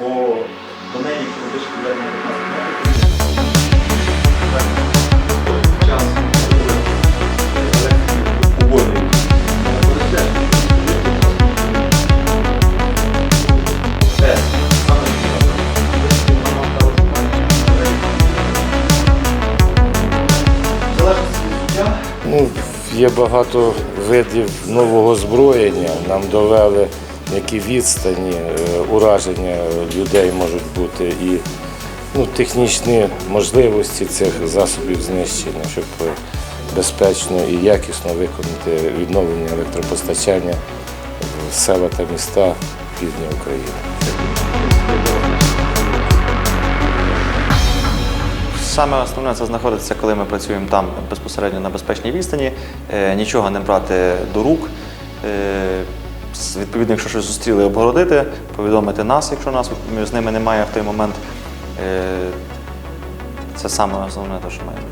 бо до неї ходиш куди час є багато видів нового озброєння. Нам довели, які відстані е, ураження людей можуть бути і ну, технічні можливості цих засобів знищення, щоб е, безпечно і якісно виконати відновлення електропостачання в села та міста півдня України. Саме основне це знаходиться, коли ми працюємо там безпосередньо на безпечній відстані, е, нічого не брати до рук. Відповідно, якщо щось зустріли, обгородити, повідомити нас, якщо нас з ними немає в той момент. Е, це саме основне те, що маємо.